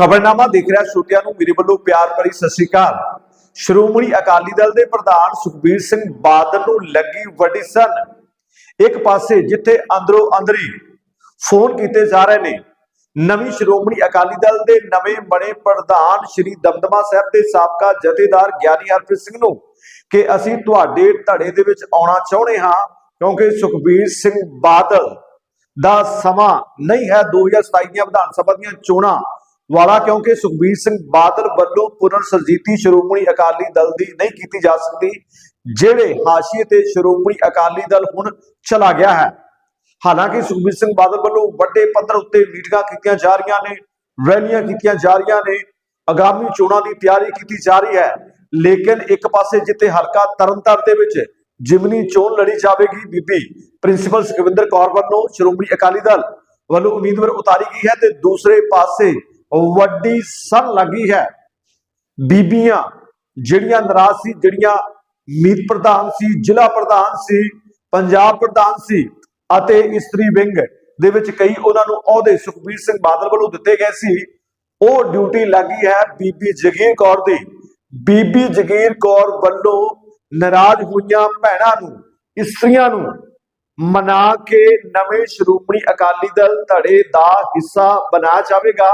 ਖਬਰਨਾਮਾ ਦੇਖ ਰਿਹਾ ਸ਼ਰੋਤਿਆਂ ਨੂੰ। ਮੇਰੇ ਵੱਲੋਂ ਪਿਆਰ ਭਰੀ ਸਤਿ ਸ਼੍ਰੀ ਅਕਾਲ। ਸ਼੍ਰੋਮਣੀ ਅਕਾਲੀ ਦਲ ਦੇ ਪ੍ਰਧਾਨ ਸੁਖਬੀਰ ਸਿੰਘ ਬਾਦਲ ਨੂੰ ਲੱਗੀ ਵੱਡੀ ਸਨ। ਇੱਕ ਪਾਸੇ ਜਿੱਥੇ ਅੰਦਰੋਂ ਅੰਦਰੀ ਫੋਨ ਕੀਤੇ ਜਾ ਰਹੇ ਨੇ, ਨਵੀਂ ਸ਼੍ਰੋਮਣੀ ਅਕਾਲੀ ਦਲ ਦੇ ਨਵੇਂ ਬਣੇ ਪ੍ਰਧਾਨ ਸ਼੍ਰੀ ਦਮਦਮਾ ਸਾਹਿਬ ਦੇ ਸਾਬਕਾ ਜਥੇਦਾਰ ਗਿਆਨੀ ਹਰਪ੍ਰੀਤ ਸਿੰਘ ਨੂੰ ਕਿ ਅਸੀਂ ਤੁਹਾਡੇ ਧੜੇ ਦੇ ਵਿੱਚ ਆਉਣਾ ਚਾਹੁੰਦੇ ਹਾਂ, ਕਿਉਂਕਿ ਸੁਖਬੀਰ ਸਿੰਘ ਬਾਦਲ ਦਾ ਸਮਾਂ ਨਹੀਂ ਹੈ। 2027 ਦੀਆਂ ਵਿਧਾਨ ਸਭਾ ਦੀਆਂ ਚੋਣਾਂ ਵਾਲਾ ਕਿਉਂਕਿ ਸੁਖਬੀਰ ਸਿੰਘ ਬਾਦਲ ਵੱਲੋਂ ਪੁਨਰ ਸਰਜੀਤੀ ਸ਼੍ਰੋਮਣੀ ਅਕਾਲੀ ਦਲ ਦੀ ਨਹੀਂ ਕੀਤੀ ਜਾ ਸਕਦੀ, ਜਿਹੜੇ ਹਾਸ਼ੀਏ ਤੇ ਸ਼੍ਰੋਮਣੀ ਅਕਾਲੀ ਦਲ ਹੁਣ ਚਲਾ ਗਿਆ ਹੈ। ਹਾਲਾਂਕਿ ਸੁਖਬੀਰ ਸਿੰਘ ਬਾਦਲ ਵੱਲੋਂ ਵੱਡੇ ਪੱਧਰ ਉੱਤੇ ਮੀਟਿੰਗਾਂ ਕੀਤੀਆਂ ਜਾ ਰਹੀਆਂ ਨੇ, ਰੈਲੀਆਂ ਕੀਤੀਆਂ ਜਾ ਰਹੀਆਂ ਨੇ, ਆਗਾਮੀ ਚੋਣਾਂ ਦੀ ਤਿਆਰੀ ਕੀਤੀ ਜਾ ਰਹੀ ਹੈ। ਲੇਕਿਨ ਇੱਕ ਪਾਸੇ ਜਿੱਥੇ ਹਲਕਾ ਤਰਨਤਾਰਨ ਦੇ ਵਿੱਚ ਜਿਮਨੀ ਚੋਣ ਲੜੀ ਜਾਵੇਗੀ, ਬੀਬੀ ਪ੍ਰਿੰਸੀਪਲ ਸੁਖਵਿੰਦਰ ਕੌਰ ਵੱਲੋਂ ਸ਼੍ਰੋਮਣੀ ਅਕਾਲੀ ਦਲ ਵੱਲੋਂ ਉਮੀਦਵਾਰ ਉਤਾਰੀ ਗਈ ਹੈ ਤੇ ਦੂਸਰੇ ਪਾਸੇ ਵੱਡੀ ਸਨ ਲੱਗੀ ਹੈ। ਬੀਬੀਆਂ ਜਿਹੜੀਆਂ ਨਾਰਾਜ਼ ਸੀ, ਜਿਹੜੀਆਂ ਮੀਤ ਪ੍ਰਧਾਨ ਸੀ, ਜ਼ਿਲ੍ਹਾ ਪ੍ਰਧਾਨ ਸੀ, ਪੰਜਾਬ ਪ੍ਰਧਾਨ ਸੀ ਅਤੇ ਇਸਤਰੀ ਵਿੰਗ ਦੇ ਵਿੱਚ ਕਈ ਉਹਨਾਂ ਨੂੰ ਅਹੁਦੇ ਸੁਖਬੀਰ ਸਿੰਘ ਬਾਦਲ ਵੱਲੋਂ ਦਿੱਤੇ ਗਏ ਸੀ। ਉਹ ਡਿਊਟੀ ਲੱਗੀ ਹੈ ਬੀਬੀ ਜਗੀਰ ਕੌਰ ਦੀ। ਬੀਬੀ ਜਗੀਰ ਕੌਰ ਵੱਲੋਂ ਨਾਰਾਜ਼ ਹੋਈਆਂ ਭੈਣਾਂ ਨੂੰ, ਇਸਤਰੀਆਂ ਨੂੰ ਮਨਾ ਕੇ ਨਵੇਂ ਸ਼੍ਰੋਮਣੀ ਅਕਾਲੀ ਦਲ ਧੜੇ ਦਾ ਹਿੱਸਾ ਬਣਾ ਜਾਵੇਗਾ।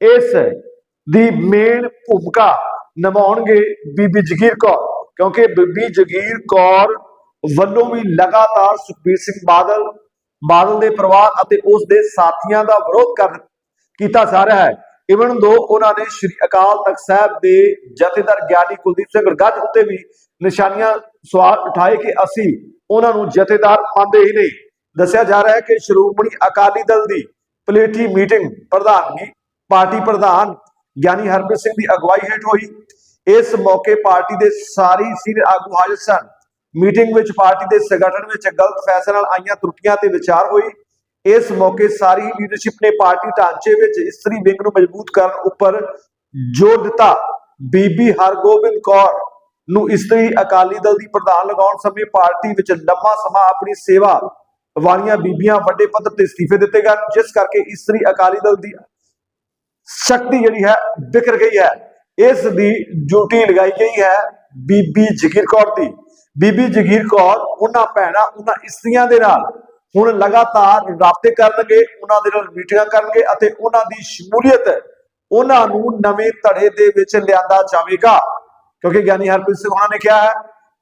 ਇਸ ਦੀ ਮੇਨ ਭੂਮਿਕਾ ਨਿਭਾਉਣਗੇ ਬੀਬੀ ਜਗੀਰ ਕੌਰ, ਕਿਉਂਕਿ ਬੀਬੀ ਜਗੀਰ ਕੌਰ ਵੱਲੋਂ ਵੀ ਲਗਾਤਾਰ ਸੁਖਬੀਰ ਸਿੰਘ ਬਾਦਲ ਬਾਦਲ ਦੇ ਪਰਿਵਾਰ ਅਤੇ ਉਸ ਦੇ ਸਾਥੀਆਂ ਦਾ ਵਿਰੋਧ ਕਰ ਕੀਤਾ ਜਾ ਰਿਹਾ ਹੈ। ਇਵਨ ਦੋ ਉਹਨਾਂ ਨੇ ਸ਼੍ਰੀ ਅਕਾਲ ਤਖਤ ਸਾਹਿਬ ਦੇ ਜਥੇਦਾਰ ਗਿਆਨੀ ਕੁਲਦੀਪ ਸਿੰਘ ਗੱਜ ਉੱਤੇ ਵੀ ਨਿਸ਼ਾਨੀਆਂ ਸਵਾਲ ਉਠਾਏ ਕਿ ਅਸੀਂ ਉਹਨਾਂ ਨੂੰ ਜਥੇਦਾਰ ਮੰਨਦੇ ਹੀ ਨਹੀਂ। ਦੱਸਿਆ ਜਾ ਰਿਹਾ ਹੈ ਕਿ ਸ਼੍ਰੋਮਣੀ ਅਕਾਲੀ ਦਲ ਦੀ ਪਲੇਠੀ ਮੀਟਿੰਗ ਪ੍ਰਧਾਨਗੀ ਪਾਰਟੀ ਪ੍ਰਧਾਨ ਗਿਆਨੀ ਹਰਪ੍ਰੀਤ ਸਿੰਘ ਦੀ ਅਗਵਾਈ ਹੇਠ ਹੋਈ। ਇਸ ਮੌਕੇ ਪਾਰਟੀ ਦੇ ਸਾਰੀ ਸੀਨੀਅਰ ਆਗੂ ਹਾਜ਼ਰ ਸਨ। ਮੀਟਿੰਗ ਵਿੱਚ ਪਾਰਟੀ ਦੇ ਸੰਗਠਨ ਵਿੱਚ ਗਲਤ ਫੈਸਲੇ ਨਾਲ ਆਈਆਂ ਤਰੁੱਟੀਆਂ ਤੇ ਵਿਚਾਰ ਹੋਈ ਇਸ ਮੌਕੇ ਸਾਰੀ ਲੀਡਰਸ਼ਿਪ ਨੇ ਪਾਰਟੀ ਢਾਂਚੇ ਵਿੱਚ ਇਸਤਰੀ ਵਿੰਗ ਨੂੰ ਮਜ਼ਬੂਤ ਕਰਨ ਉੱਪਰ ਜ਼ੋਰ ਦਿੱਤਾ। ਬੀਬੀ ਹਰਗੋਬਿੰਦ ਕੌਰ ਨੂੰ ਇਸਤਰੀ ਅਕਾਲੀ ਦਲ ਦੀ ਪ੍ਰਧਾਨ ਲਗਾਉਣ ਸਮੇਂ ਪਾਰਟੀ ਵਿੱਚ ਲੰਮਾ ਸਮਾਂ ਆਪਣੀ ਸੇਵਾ ਵਾਲੀਆਂ ਬੀਬੀਆਂ ਵੱਡੇ ਪੱਧਰ ਤੇ ਅਸਤੀਫੇ ਦਿੱਤੇ ਗਏ, ਜਿਸ ਕਰਕੇ ਇਸਤਰੀ ਅਕਾਲੀ ਦਲ ਦੀ ਸ਼ਕਤੀ ਜਿਹੜੀ ਹੈ ਵਿਖਰ ਗਈ ਹੈ। ਇਸ ਦੀ ਡਿਊਟੀ ਲਗਾਈ ਗਈ ਹੈ ਬੀਬੀ ਜਗੀਰ ਕੌਰ ਦੀ। ਬੀਬੀ ਜਗੀਰ ਕੌਰ, ਉਹਨਾਂ ਭੈਣਾਂ, ਉਹਨਾਂ ਇਸਤਰੀਆਂ ਦੇ ਨਾਲ ਹੁਣ ਲਗਾਤਾਰ ਰਾਬਤੇ ਕਰਨਗੇ, ਉਹਨਾਂ ਦੇ ਨਾਲ ਮੀਟਿੰਗਾਂ ਕਰਨਗੇ ਅਤੇ ਉਹਨਾਂ ਦੀ ਸ਼ਮੂਲੀਅਤ ਉਹਨਾਂ ਨੂੰ ਨਵੇਂ ਧੜੇ ਦੇ ਵਿੱਚ ਲਿਆਂਦਾ ਜਾਵੇਗਾ। ਕਿਉਂਕਿ ਗਿਆਨੀ ਹਰਪ੍ਰੀਤ ਸਿੰਘ ਉਹਨਾਂ ਨੇ ਕਿਹਾ ਹੈ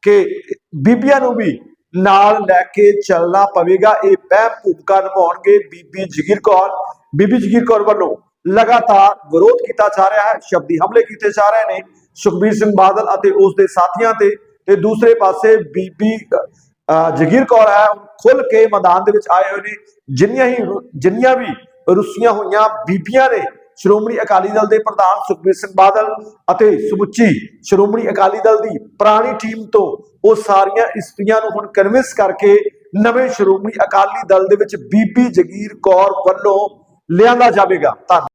ਕਿ ਬੀਬੀਆਂ ਨੂੰ ਵੀ ਨਾਲ ਲੈ ਕੇ ਚੱਲਣਾ ਪਵੇਗਾ। ਇਹ ਪਹਿਮ ਭੂਮਿਕਾ ਨਿਭਾਉਣਗੇ ਬੀਬੀ ਜਗੀਰ ਕੌਰ। ਬੀਬੀ ਜਗੀਰ ਕੌਰ ਵੱਲੋਂ ਲਗਾਤਾਰ ਵਿਰੋਧ ਕੀਤਾ ਜਾ ਰਿਹਾ ਹੈ, ਸ਼ਬਦੀ ਹਮਲੇ ਕੀਤੇ ਜਾ ਰਹੇ ਨੇ। ਸੁਖਬੀਰ ਸਿੰਘ ਬਾਦਲ ਅਤੇ ਉਸ ਦੇ ਸਾਥੀਆਂ ਤੇ ਤੇ ਦੂਸਰੇ ਪਾਸੇ ਬੀਬੀ ਜਗੀਰ ਕੌਰ ਹੈ ਖੁੱਲ ਕੇ ਮੈਦਾਨ ਦੇ ਵਿੱਚ ਆਏ ਹੋਏ ਨੇ। ਜਿੰਨੀਆਂ ਹੀ ਜਿੰਨੀਆਂ ਵੀ ਰੁੱਸੀਆਂ ਹੋਈਆਂ ਬੀਬੀਆਂ ਨੇ, ਸ਼੍ਰੋਮਣੀ ਅਕਾਲੀ ਦਲ ਦੇ ਪ੍ਰਧਾਨ ਸੁਖਬੀਰ ਸਿੰਘ ਬਾਦਲ ਅਤੇ ਸਮੁੱਚੀ ਸ਼੍ਰੋਮਣੀ ਅਕਾਲੀ ਦਲ ਦੀ ਪੁਰਾਣੀ ਟੀਮ ਤੋਂ ਉਹ ਸਾਰੀਆਂ ਇਸਤਰੀਆਂ ਨੂੰ ਹੁਣ ਕਨਵਿੰਸ ਕਰਕੇ ਨਵੇਂ ਸ਼੍ਰੋਮਣੀ ਅਕਾਲੀ ਦਲ ਦੇ ਵਿੱਚ ਬੀਬੀ ਜਗੀਰ ਕੌਰ ਵੱਲੋਂ ਲਿਆਂਦਾ ਜਾਵੇਗਾ। ਧੰਨਵਾਦ।